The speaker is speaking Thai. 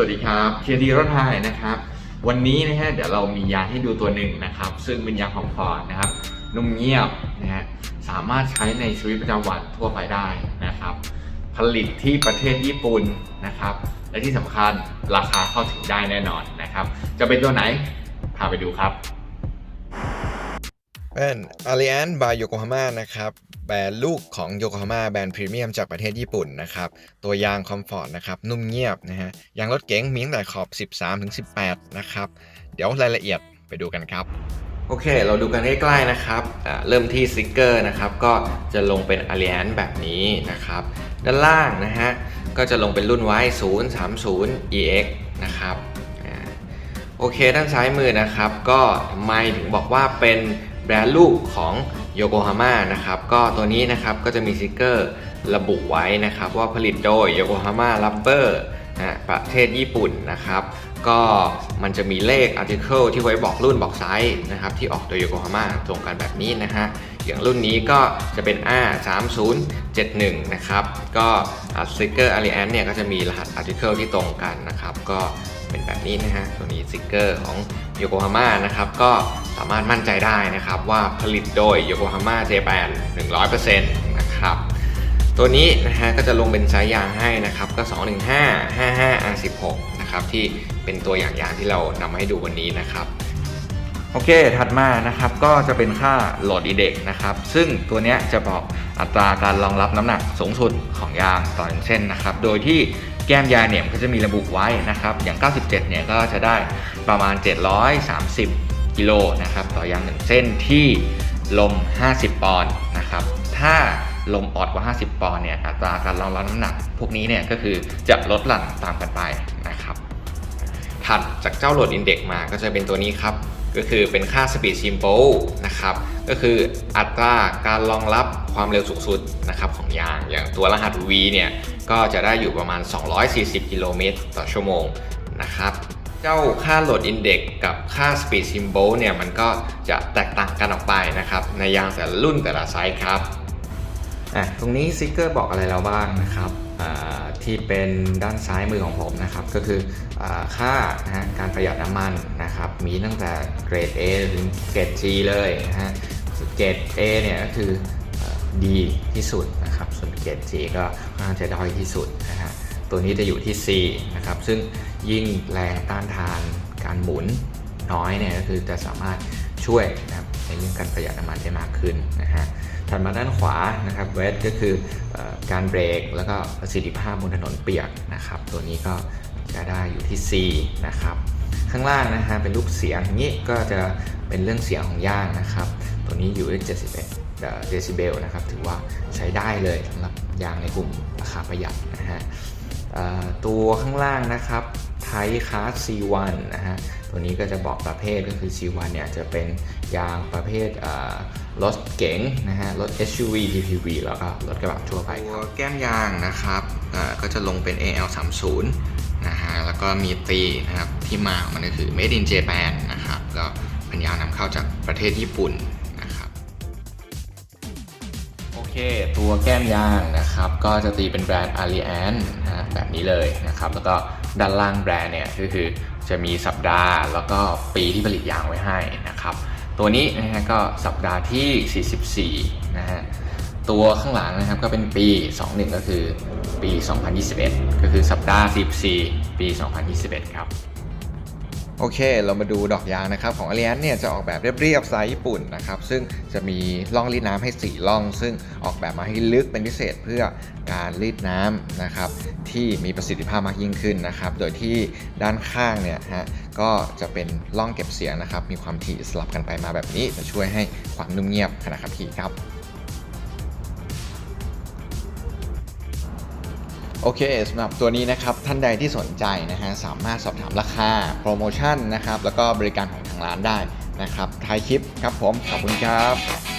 วัสดีครับเคียดีรถไทยนะครับ วันนี้นะฮะเดี๋ยวเรามียาให้ดูตัวหนึ่งนะครับ ซึ่งเป็นยาของฟอร์นะครับนุ่มเงียบนะฮะสามารถใช้ในชีวิตประจำวันทั่วไปได้นะครับ ผลิตที่ประเทศญี่ปุ่นนะครับ และที่สำคัญราคาเข้าถึงได้แน่นอนนะครับ จะเป็นตัวไหนพาไปดูครับ เป็น Allianz by Yokohama นะครับแบรนด์ลูกของ Yokohama แบรนด์พรีเมียมจากประเทศญี่ปุ่นนะครับ ตัวยางคอมฟอร์ตนะครับนุ่มเงียบนะฮะยางรถเก๋งมีตั้งแต่ขอบ 13ถึง18 นะครับ เดี๋ยวรายละเอียดไปดูกันครับ โอเค เราดูกันใกล้ๆนะครับอ่าเริ่มที่สติกเกอร์นะครับ ก็จะลงเป็น Allianz แบบนี้นะครับ ด้านล่างนะฮะก็จะลงเป็นรุ่นไว้030 EX นะครับอ่าโอเค ด้านซ้ายมือนะครับ ก็ทำไมถึงบอกว่าเป็น แบรนด์ลูกของโยโกฮาม่านะครับก็ตัวนี้นะครับก็จะมีสติกเกอร์ระบุไว้นะครับว่าผลิตโดยโยโกฮาม่าลับเบอร์ประเทศญี่ปุ่นนะครับ ก็มันจะมีเลข article ที่ไว้บอกรุ่นบอกไซส์นะครับที่ออกโดยโยโกฮาม่าตรงกันแบบนี้นะฮะอย่างรุ่นนี้ก็จะเป็น R3071 นะครับก็สติกเกอร์ Allianz เนี่ยก็จะมีรหัส article ที่ตรงกันนะครับ ก็ เป็นแบบนี้นะฮะตัวนี้สติกเกอร์ของโยโกฮาม่านะครับก็สามารถมั่นใจได้นะครับว่าผลิตโดยโยโกฮาม่าเจแปน100%นะครับตัวนี้นะฮะก็จะลงเป็นไซส์ยางให้นะครับก็ 215 55 R16 นะครับที่เป็นตัวอย่างยางที่เรานำมาให้ดูวันนี้นะครับ โอเค ถัดมานะครับก็จะเป็นค่าโหลดอินเด็กนะครับ ซึ่งตัวนี้จะบอกอัตราการรองรับน้ำหนักสูงสุดของยางต่อหนึ่งเส้นนะครับ โดยที่แก้มยางเนี่ยก็จะมีระบุไว้นะครับ อย่าง 97 เนี่ยก็จะได้ประมาณ 730 กิโลนะครับ ต่อยางหนึ่งเส้นที่ลม 50 ปอนด์นะครับ ถ้าลมออดกว่า 50 ปอนด์เนี่ยอัตราการรองรับน้ำหนัก พวกนี้เนี่ยก็คือจะลดหลั่นตามกันไปนะครับถัดจากเจ้าโหลดอินเด็กมาก็จะเป็นตัวนี้ครับ ก็คือเป็นค่า Speed Simple นะครับ ก็คืออัตราการรองรับความเร็วสูงสุดนะครับของยาง อย่างตัวรหัส V เนี่ยก็จะได้อยู่ประมาณ 240 กิโลเมตรต่อชั่วโมงนะครับ เจ้าค่าโหลดอินเด็กกับค่า Speed Symbol เนี่ยมันก็จะแตกต่างกันออกไปนะครับ ในยางแต่ละรุ่นแต่ละไซส์ครับ อะ ตรงนี้สติกเกอร์บอกอะไรเราบ้างนะครับ ที่เป็นด้านซ้ายมือของผมนะครับ ก็คืออค่านะการประหยัดน้ำมันนะครับ มีตั้งแต่เกรด A ถึงเกรด G เลยนะฮะเกรด A เนี่ยก็คืออดีที่สุดนะครับ ส่วนเกรด G ก็ค่อนข้างจะด้อยที่สุดนะฮะตัวนี้จะอยู่ที่ C นะครับ ซึ่งยิ่งแรงต้านทานการหมุนน้อยเนี่ยก็คือจะสามารถ ช่วยนะครับในเรื่องการประหยัดน้ำมันได้มากขึ้นนะฮะถัดมาด้านขวานะครับเวทก็คืออการเบรกแล้วก็ประสิทธิภาพบนถนนเปียกนะครับ ตัวนี้ก็จะได้อยู่ที่ C นะครับ ข้างล่างนะฮะเป็นรูปเสียงนี้ก็จะเป็นเรื่องเสียงของย่างนะครับ ตัวนี้อยู่ที่71เดซิเบลนะครับถือว่าใช้ได้เลยสำหรับยางในกลุ่มราคาประหยัดนะฮะตัวข้างล่างนะครับ ไทคาร์ C1 นะฮะ ตัวนี้ก็จะบอกประเภทก็คือ C1 เนี่ยจะเป็นยางประเภทเรถเก๋งนะฮะ รถ SUV PPV แล้วก็รถกระบะทั่วไปตัวแก้มยางนะครับก็จะลงเป็น AL30 นะฮะ แล้วก็มีตีนะครับที่มาของมันก็คือ Made in Japan นะครับ ก็เป็นยางนำเข้าจากประเทศญี่ปุ่น ตัวแก้มยางนะครับ ก็จะตีเป็นแบรนด์ a l l i a n นะฮะแบบนี้เลยนะครับ แล้วก็ด้านล่างแบรนด์เนี่ยก็คือจะมีสัปดาห์แล้วก็ปีที่ผลิตยางไว้ให้นะครับ ตัวนี้นะฮะก็สัปดาห์ที่ 44 นะฮะ ตัวข้างหลังนะครับก็เป็นปี 21 ก็คือปี 2021 ก็คือสัปดาห์14ปี 2021 ครับ โอเค เรามาดูดอกยางนะครับของ a l l i a n z เนี่ยจะออกแบบเรียบๆสไตล์ญี่ปุ่นนะครับซึ่งจะมีร่องรีดน้ำให้4ร่อง ซึ่งออกแบบมาให้ลึกเป็นพิเศษเพื่อการรีดน้ำนะครับที่มีประสิทธิภาพมากยิ่งขึ้นนะครับโดยที่ด้านข้างเนี่ยฮะก็จะเป็นร่องเก็บเสียงนะครับมีความถี่สลับกันไปมาแบบนี้จะช่วยให้ความนุ่มเงียบขณะขับขี่ครับ โอเคสำหรับตัวนี้นะครับท่านใดที่สนใจนะฮะสามารถสอบถามราคาโปรโมชั่นนะครับแล้วก็บริการของทางร้านได้นะครับท้ายคลิปครับผมขอบคุณครับ